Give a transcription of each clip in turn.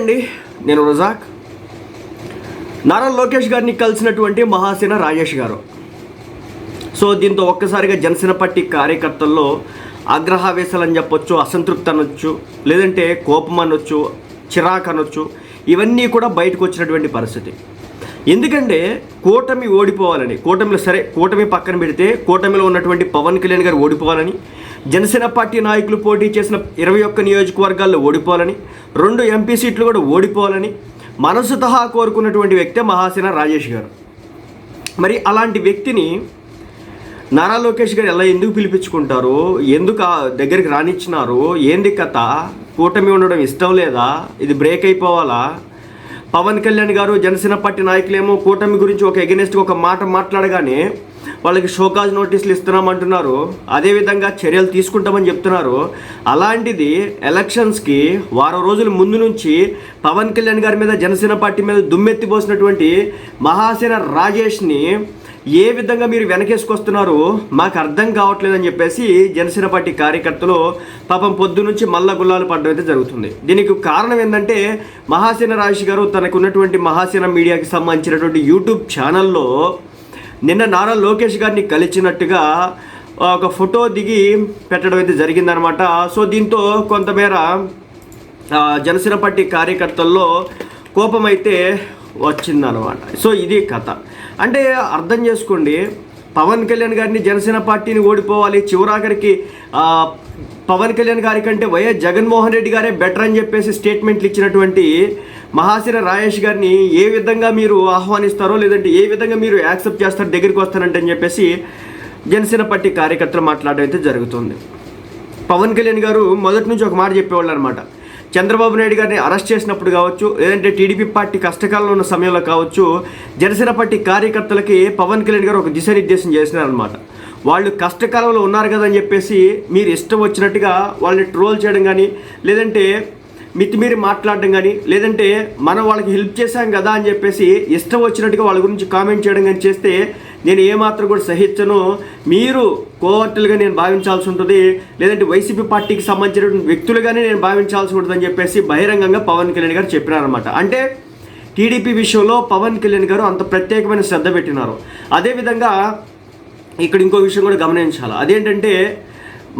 అండి నేను రజాక్. నారా లోకేష్ గారిని కలిసినటువంటి మహాసేన రాజేష్ గారు. సో దీంతో ఒక్కసారిగా జనసేన పార్టీ కార్యకర్తల్లో ఆగ్రహావేశాలు అని చెప్పొచ్చు అసంతృప్తి అనొచ్చు లేదంటే కోపం అనొచ్చు చిరాకు అనొచ్చు ఇవన్నీ కూడా బయటకు వచ్చినటువంటి పరిస్థితి. ఎందుకంటే కూటమి ఓడిపోవాలని కూటమిలో సరే కూటమి పక్కన పెడితే కూటమిలో ఉన్నటువంటి పవన్ కళ్యాణ్ గారు ఓడిపోవాలని జనసేన పార్టీ నాయకులు పోటీ చేసిన ఇరవై ఒక్క నియోజకవర్గాల్లో ఓడిపోవాలని రెండు ఎంపీ సీట్లు కూడా ఓడిపోవాలని మనసుతహా కోరుకున్నటువంటి వ్యక్తే మహాసేన రాజేష్ గారు. మరి అలాంటి వ్యక్తిని నారా లోకేష్ గారు ఎలా ఎందుకు పిలిపించుకుంటారు? ఎందుకు దగ్గరికి రానిచ్చినారు? ఏంది కథ? కూటమి ఉండడం ఇష్టం లేదా? ఇది బ్రేక్ అయిపోవాలా? పవన్ కళ్యాణ్ గారు జనసేన పార్టీ నాయకులేమో కూటమి గురించి ఒక ఎగెనిస్ట్గా ఒక మాట మాట్లాడగానే వాళ్ళకి షోకాజ్ నోటీసులు ఇస్తున్నామంటున్నారు. అదేవిధంగా చర్యలు తీసుకుంటామని చెప్తున్నారు. అలాంటిది ఎలక్షన్స్కి వారం రోజుల ముందు నుంచి పవన్ కళ్యాణ్ గారి మీద జనసేన పార్టీ మీద దుమ్మెత్తిపోసినటువంటి మహాసేన రాజేష్ని ఏ విధంగా మీరు వెనకేసుకొస్తున్నారు మాకు అర్థం కావట్లేదని చెప్పేసి జనసేన పార్టీ కార్యకర్తలు పాపం పొద్దు నుంచి మల్ల గుల్లాలు పడడం అయితే జరుగుతుంది. దీనికి కారణం ఏంటంటే మహాసేన రాజేష్ గారు తనకు ఉన్నటువంటి మహాసేన మీడియాకి సంబంధించినటువంటి యూట్యూబ్ ఛానల్లో నిన్న నారా లోకేష్ గారిని కలిసినట్టుగా ఒక ఫోటో దిగి పెట్టడం అయితే జరిగిందనమాట సో దీంతో కొంతమేర జనసేన పార్టీ కార్యకర్తల్లో కోపం అయితే వచ్చిందనమాట సో ఇది కథ. అంటే అర్థం చేసుకోండి పవన్ కళ్యాణ్ గారిని జనసేన పార్టీని ఓడిపోవాలి చివరాఖరికి పవన్ కళ్యాణ్ గారి కంటే వైఎస్ జగన్మోహన్ రెడ్డి గారే బెటర్ అని చెప్పేసి స్టేట్మెంట్లు ఇచ్చినటువంటి మహాశిర రాజేష్ గారిని ఏ విధంగా మీరు ఆహ్వానిస్తారో లేదంటే ఏ విధంగా మీరు యాక్సెప్ట్ చేస్తారో దగ్గరికి వస్తారంటే అని చెప్పేసి జనసేన పార్టీ కార్యకర్తలు మాట్లాడడం అయితే జరుగుతుంది. పవన్ కళ్యాణ్ గారు మొదటి నుంచి ఒక మాట చెప్పేవాళ్ళు అనమాట చంద్రబాబు నాయుడు గారిని అరెస్ట్ చేసినప్పుడు కావచ్చు లేదంటే టీడీపీ పార్టీ కష్టకాలంలో ఉన్న సమయంలో కావచ్చు జనసేన పార్టీ కార్యకర్తలకి పవన్ కళ్యాణ్ గారు ఒక దిశానిర్దేశం చేసినారనమాట వాళ్ళు కష్టకాలంలో ఉన్నారు కదా అని చెప్పేసి మీరు ఇష్టం వచ్చినట్టుగా వాళ్ళని ట్రోల్ చేయడం కానీ లేదంటే మితిమీరి మాట్లాడడం కానీ లేదంటే మనం వాళ్ళకి హెల్ప్ చేశాం కదా అని చెప్పేసి ఇష్టం వచ్చినట్టుగా వాళ్ళ గురించి కామెంట్ చేయడం కానీ చేస్తే నేను ఏమాత్రం కూడా సహించను. మీరు కోవర్టులుగా నేను భావించాల్సి ఉంటుంది. లేదంటే వైసీపీ పార్టీకి సంబంధించినటువంటి వ్యక్తులుగానే నేను భావించాల్సి ఉంటుందని చెప్పేసి బహిరంగంగా పవన్ కళ్యాణ్ గారు చెప్పినారనమాట అంటే టీడీపీ విషయంలో పవన్ కళ్యాణ్ గారు అంత ప్రత్యేకమైన శ్రద్ధ పెట్టినారు. అదేవిధంగా ఇక్కడ ఇంకో విషయం కూడా గమనించాలి. అదేంటంటే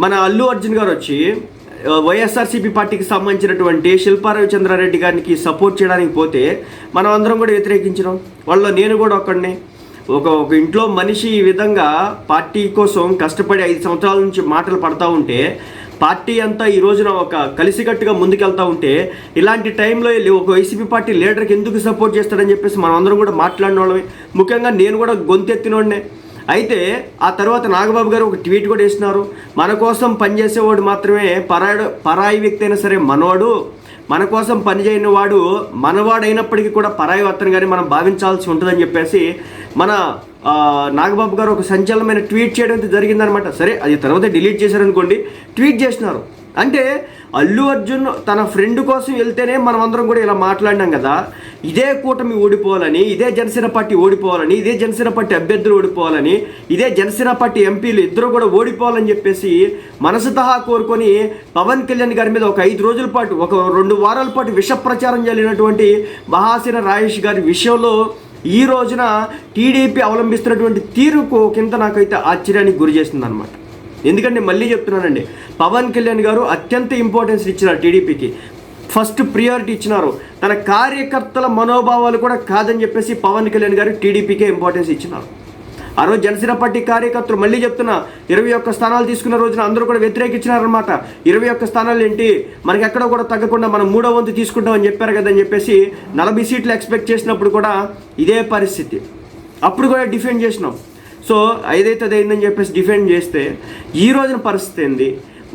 మన అల్లు అర్జున్ గారు వచ్చి వైఎస్ఆర్సీపీ పార్టీకి సంబంధించినటువంటి శిల్పారవిచంద్రారెడ్డి గారికి సపోర్ట్ చేయడానికి పోతే మనం అందరం కూడా వ్యతిరేకించడం వాళ్ళలో నేను కూడా ఒక్కడిని. ఒక ఒక ఇంట్లో మనిషి ఈ విధంగా పార్టీ కోసం కష్టపడి ఐదు సంవత్సరాల నుంచి మాటలు పడతా ఉంటే పార్టీ అంతా ఈ రోజున ఒక కలిసికట్టుగా ముందుకెళ్తా ఉంటే ఇలాంటి టైంలో వెళ్ళి ఒక వైసీపీ పార్టీ లీడర్కి ఎందుకు సపోర్ట్ చేస్తాడని చెప్పేసి మనం అందరం కూడా మాట్లాడిన వాళ్ళమే. ముఖ్యంగా నేను కూడా గొంతెత్తినోడినే. అయితే ఆ తర్వాత నాగబాబు గారు ఒక ట్వీట్ కూడా వేసినారు. మన కోసం పనిచేసేవాడు మాత్రమే పరాయి పరాయి వ్యక్తి అయినా సరే మనవాడు మన కోసం పనిచేయని వాడు మనవాడైనప్పటికీ కూడా పరాయి వత్తను కానీ మనం భావించాల్సి ఉంటుందని చెప్పేసి మన నాగబాబు గారు ఒక సంచలనమైన ట్వీట్ చేయడం జరిగిందనమాట. సరే అది తర్వాత డిలీట్ చేశారనుకోండి. ట్వీట్ చేసినారు. అంటే అల్లు అర్జున్ తన ఫ్రెండ్ కోసం వెళ్తేనే మనం అందరం కూడా ఇలా మాట్లాడినాం కదా. ఇదే కూటమి ఓడిపోవాలని ఇదే జనసేన పార్టీ ఓడిపోవాలని ఇదే జనసేన పార్టీ అభ్యర్థులు ఓడిపోవాలని ఇదే జనసేన పార్టీ ఎంపీలు ఇద్దరు కూడా ఓడిపోవాలని చెప్పేసి మనసుతహా కోరుకొని పవన్ కళ్యాణ్ గారి మీద ఒక ఐదు రోజుల పాటు ఒక రెండు వారాల పాటు విష ప్రచారం జరిగినటువంటి మహాసేన రాజేష్ గారి విషయంలో ఈ రోజున టీడీపీ అవలంబిస్తున్నటువంటి తీరుకు కింద నాకైతే ఆశ్చర్యానికి గురి చేసిందనమాట అనమాట ఎందుకంటే మళ్ళీ చెప్తున్నానండి పవన్ కళ్యాణ్ గారు అత్యంత ఇంపార్టెన్స్ ఇచ్చినారు టీడీపీకి. ఫస్ట్ ప్రియారిటీ ఇచ్చినారు. తన కార్యకర్తల మనోభావాలు కూడా కాదని చెప్పేసి పవన్ కళ్యాణ్ గారు టీడీపీకే ఇంపార్టెన్స్ ఇచ్చినారు. ఆ రోజు జనసేన పార్టీ కార్యకర్తలు మళ్ళీ చెప్తున్నా ఇరవై ఒక్క స్థానాలు తీసుకున్న రోజున అందరూ కూడా వ్యతిరేకించినారనమాట ఇరవై ఒక్క స్థానాలు ఏంటి? మనకి ఎక్కడ కూడా తగ్గకుండా మనం మూడో వంతు తీసుకుంటామని చెప్పారు కదని చెప్పేసి నలభై సీట్లు ఎక్స్పెక్ట్ చేసినప్పుడు కూడా ఇదే పరిస్థితి. అప్పుడు కూడా డిఫెండ్ చేసినాం. సో ఏదైతే అయిందని చెప్పేసి డిఫెండ్ చేస్తే ఈ రోజున పరిస్థితి ఏంది?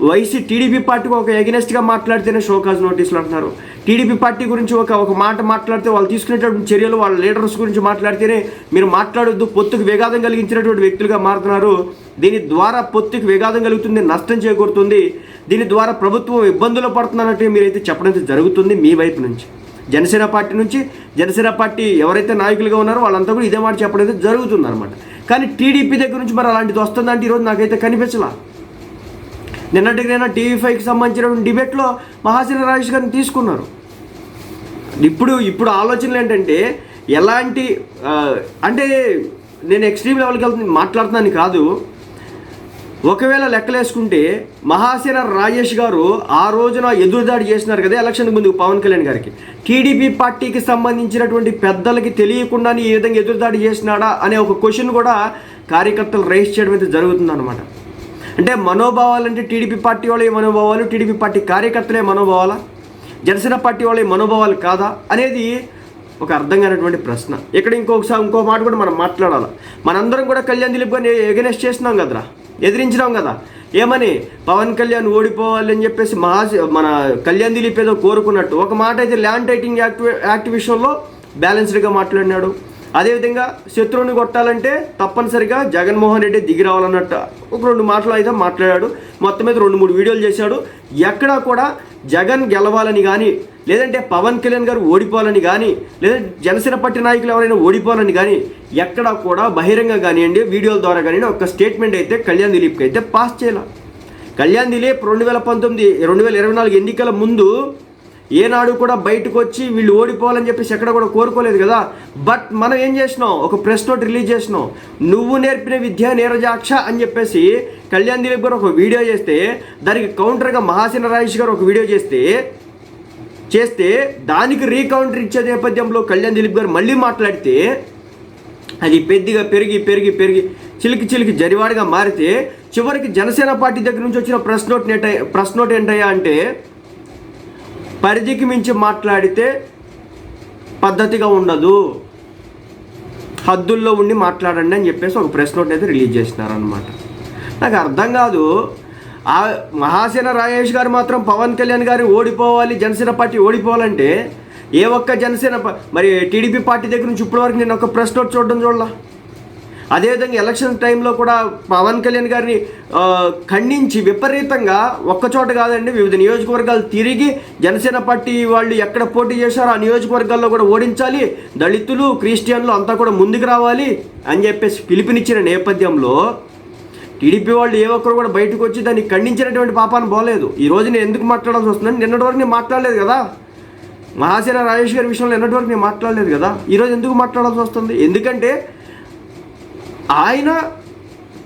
వైసీ టీడీపీ పార్టీకి ఒక ఎగనెస్ట్గా మాట్లాడితేనే షోకాజ్ నోటీసులు అంటున్నారు. టీడీపీ పార్టీ గురించి ఒక ఒక మాట మాట్లాడితే వాళ్ళు తీసుకునేటటువంటి చర్యలు వాళ్ళ లీడర్స్ గురించి మాట్లాడితేనే మీరు మాట్లాడొద్దు పొత్తుకు విఘాతం కలిగించినటువంటి వ్యక్తులుగా మారుతున్నారు. దీని ద్వారా పొత్తుకు విఘాతం కలుగుతుంది నష్టం చేకూరుతుంది. దీని ద్వారా ప్రభుత్వం ఇబ్బందులు పడుతుందన్నట్టు మీరైతే చెప్పడం అయితే జరుగుతుంది మీ వైపు నుంచి. జనసేన పార్టీ నుంచి జనసేన పార్టీ ఎవరైతే నాయకులుగా ఉన్నారో వాళ్ళంతా కూడా ఇదే మాట చెప్పడం అయితే జరుగుతుంది అనమాట కానీ టీడీపీ దగ్గర నుంచి మరి అలాంటిది వస్తుందంటే ఈరోజు నాకైతే కనిపించలా. నిన్నటికి నేను టీవీ ఫైవ్కి సంబంధించిన డిబేట్లో మహాసేన రాజేష్ గారిని తీసుకున్నారు. ఇప్పుడు ఇప్పుడు ఆలోచనలు ఏంటంటే ఎలాంటి అంటే నేను ఎక్స్ట్రీమ్ లెవెల్కి వెళ్తుంది మాట్లాడుతున్నాను కాదు. ఒకవేళ లెక్కలేసుకుంటే మహాసేన రాజేష్ గారు ఆ రోజున ఎదురుదాడి చేసినారు కదా ఎలక్షన్ ముందు పవన్ కళ్యాణ్ గారికి. టీడీపీ పార్టీకి సంబంధించినటువంటి పెద్దలకి తెలియకుండానే ఈ విధంగా ఎదురుదాడి చేసినాడా అనే ఒక క్వశ్చన్ కూడా కార్యకర్తలు రైస్ చేయడం అయితే జరుగుతుందన్నమాట. అంటే మనోభావాలు అంటే టీడీపీ పార్టీ వాళ్ళే మనోభావాలు టీడీపీ పార్టీ కార్యకర్తలే మనోభావాలా? జనసేన పార్టీ వాళ్ళే మనోభావాలు కాదా అనేది ఒక అర్థం కానటువంటి ప్రశ్న. ఇక్కడ ఇంకొకసారి ఇంకో మాట కూడా మనం మాట్లాడాలి? మనందరం కూడా కళ్యాణ్ దిలీప్ గారిని ఎగనెస్ట్ చేసినాం కదరా? ఎదిరించినాం కదా. ఏమని? పవన్ కళ్యాణ్ ఓడిపోవాలి అని చెప్పేసి మహా మన కళ్యాణ్ దిలీప్ ఏదో కోరుకున్నట్టు ఒక మాట అయితే ల్యాండ్ టైటింగ్ యాక్ట్ యాక్ట్ విషయంలో బ్యాలెన్స్డ్గా మాట్లాడినాడు. అదేవిధంగా శత్రువుని కొట్టాలంటే తప్పనిసరిగా జగన్మోహన్ రెడ్డి దిగి రావాలన్నట్టు. ఒక రెండు మాటలు అయితే మాట్లాడాడు. మొత్తం మీద రెండు మూడు వీడియోలు చేశాడు. ఎక్కడా కూడా జగన్ గెలవాలని కానీ లేదంటే పవన్ కళ్యాణ్ గారు ఓడిపోవాలని కానీ లేదంటే జనసేన పార్టీ నాయకులు ఎవరైనా ఓడిపోవాలని కానీ ఎక్కడా కూడా బహిరంగ కానివ్వండి వీడియోల ద్వారా కానివ్వండి ఒక స్టేట్మెంట్ అయితే కళ్యాణ్ దిలీప్కి అయితే పాస్ చేయాల. కళ్యాణ్ దిలీప్ రెండు వేల పంతొమ్మిది రెండు వేల ఇరవై నాలుగు ఎన్నికల ముందు ఏనాడు కూడా బయటకు వచ్చి వీళ్ళు ఓడిపోవాలని చెప్పేసి ఎక్కడ కూడా కోరుకోలేదు కదా. బట్ మనం ఏం చేసినాం? ఒక ప్రెస్ నోట్ రిలీజ్ చేసినాం. నువ్వు నేర్పిన విద్య నీరజాక్ష అని చెప్పేసి కళ్యాణ్ దిలీప్ గారు ఒక వీడియో చేస్తే దానికి కౌంటర్గా మహాసేన రాజేష్ గారు ఒక వీడియో చేస్తే చేస్తే దానికి రీకౌంటర్ ఇచ్చే నేపథ్యంలో కళ్యాణ్ దిలీప్ గారు మళ్ళీ మాట్లాడితే అది పెద్దగా పెరిగి పెరిగి పెరిగి చిలికి చిలికి జరివాడిగా మారితే చివరికి జనసేన పార్టీ దగ్గర నుంచి వచ్చిన press note net press note ఏంటయ్యా అంటే పరిధికి మించి మాట్లాడితే పద్ధతిగా ఉండదు. హద్దుల్లో ఉండి మాట్లాడండి అని చెప్పేసి ఒక ప్రెస్ నోట్ అయితే రిలీజ్ చేసినారనమాట నాకు అర్థం కాదు. ఆ మహాసేన రాజేష్ గారు మాత్రం పవన్ కళ్యాణ్ గారు ఓడిపోవాలి జనసేన పార్టీ ఓడిపోవాలంటే ఏ ఒక్క జనసేన ప- మరి టీడీపీ పార్టీ దగ్గర నుంచి ఇప్పటివరకు నేను ఒక ప్రెస్ నోట్ చూడడం చూడలా? అదేవిధంగా ఎలక్షన్ టైంలో కూడా పవన్ కళ్యాణ్ గారిని ఖండించి విపరీతంగా ఒక్కచోట కాదండి వివిధ నియోజకవర్గాలు తిరిగి జనసేన పార్టీ వాళ్ళు ఎక్కడ పోటీ చేశారో ఆ నియోజకవర్గాల్లో కూడా ఓడించాలి దళితులు క్రిస్టియన్లు అంతా కూడా ముందుకు రావాలి అని చెప్పేసి పిలుపునిచ్చిన నేపథ్యంలో టీడీపీ వాళ్ళు ఏ ఒక్కరు కూడా బయటకు వచ్చి దాన్ని ఖండించినటువంటి పాపాన్ని పోలేదు. ఈ రోజు నేను ఎందుకు మాట్లాడాల్సి వస్తుందని నిన్నటి వరకు నేను మాట్లాడలేదు కదా. మహాసేన రాజేష్ గారి విషయంలో నిన్నటి వరకు నేను మాట్లాడలేదు కదా. ఈరోజు ఎందుకు మాట్లాడాల్సి వస్తుంది? ఎందుకంటే ఆయన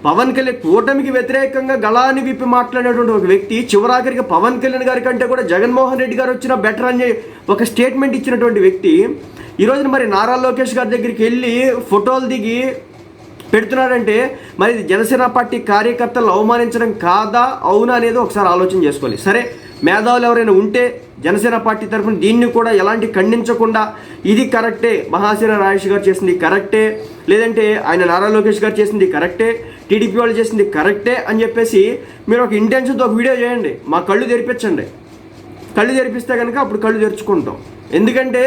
పవన్ కళ్యాణ్ కూటమికి వ్యతిరేకంగా గళాన్ని విప్పి మాట్లాడేటువంటి ఒక వ్యక్తి చివరాఖరికి పవన్ కళ్యాణ్ గారి కంటే కూడా జగన్మోహన్ రెడ్డి గారు వచ్చిన బెటర్ అని ఒక స్టేట్మెంట్ ఇచ్చినటువంటి వ్యక్తి. ఈరోజున మరి నారా లోకేష్ గారి దగ్గరికి వెళ్ళి ఫోటోలు దిగి పెడుతున్నాడంటే మరి జనసేన పార్టీ కార్యకర్తలను అవమానించడం కాదా అవునా అనేది ఒకసారి ఆలోచన చేసుకోవాలి. సరే మేధావులు ఎవరైనా ఉంటే జనసేన పార్టీ తరఫున దీన్ని కూడా ఎలాంటి ఖండించకుండా ఇది కరెక్టే మహాసేన రాజేష్ గారు చేసింది కరెక్టే లేదంటే ఆయన నారా లోకేష్ గారు చేసింది కరెక్టే టీడీపీ వాళ్ళు చేసింది కరెక్టే అని చెప్పేసి మీరు ఒక ఇంటెన్షన్తో ఒక వీడియో చేయండి మా కళ్ళు తెరిపించండి. కళ్ళు తెరిపిస్తే కనుక అప్పుడు కళ్ళు తెరుచుకుంటాం. ఎందుకంటే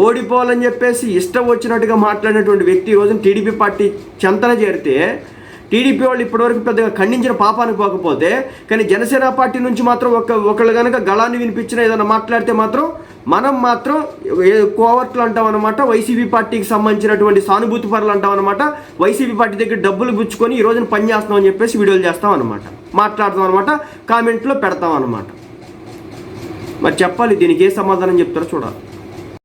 ఓడిపోవాలని చెప్పేసి ఇష్టం వచ్చినట్టుగా మాట్లాడినటువంటి వ్యక్తి రోజున టీడీపీ పార్టీ చెంతన చేరితే టీడీపీ వాళ్ళు ఇప్పటివరకు పెద్దగా ఖండించిన పాపానికి పోకపోతే కానీ జనసేన పార్టీ నుంచి మాత్రం ఒక ఒకళ్ళు కనుక గళాన్ని వినిపించిన ఏదైనా మాట్లాడితే మాత్రం మనం మాత్రం ఏ- కోవర్ట్లు అంటాం అనమాట వైసీపీ పార్టీకి సంబంధించినటువంటి సానుభూతి పరులు అంటాం అనమాట వైసీపీ పార్టీ దగ్గర డబ్బులు పుచ్చుకొని ఈ రోజున పని చేస్తాం అని చెప్పేసి వీడియోలు చేస్తాం అనమాట మాట్లాడతాం అనమాట కామెంట్లో పెడతాం అనమాట మరి చెప్పాలి దీనికి ఏ సమాధానం చెప్తారో చూడాలి.